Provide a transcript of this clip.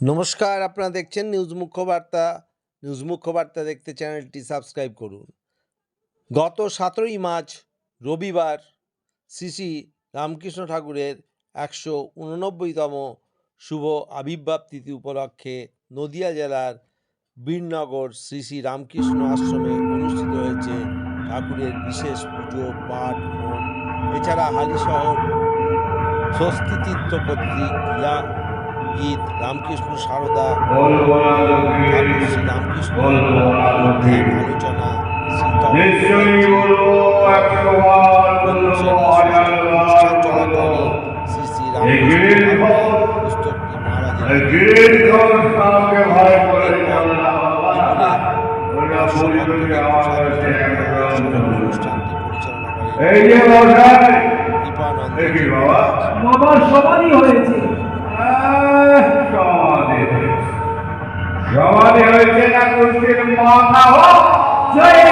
নমস্কার, আপনারা দেখছেন নিউজ মুখ্যবার্তা নিউজ মুখ্যবার্তা দেখতে চ্যানেলটি সাবস্ক্রাইব করুন। গত সতেরোই মার্চ, রবিবার, শ্রী শ্রী রামকৃষ্ণ ঠাকুরের একশো উননব্বইতম শুভ আবির্ভাব তিথি উপলক্ষে নদিয়া জেলার বীরনগর শ্রী শ্রী রামকৃষ্ণ আশ্রমে অনুষ্ঠিত হয়েছে ঠাকুরের বিশেষ পুজো, পাঠ এছাড়া হালিশহর স্বস্তি তীর্থ কর্তৃক গীত রামকৃষ্ণ সারদা ঠাকুর শ্রী রামকৃষ্ণ আলোচনা অনুষ্ঠান শ্রী শ্রী রামকৃষ্ণ পুস্তকটি মহারাজের অনুষ্ঠানটি পরিচালনা করেন বাবা। বাবার হয়েছে। সমাধি। সমাধি হয়েছে না কুষ্টির মাথা হোক জয়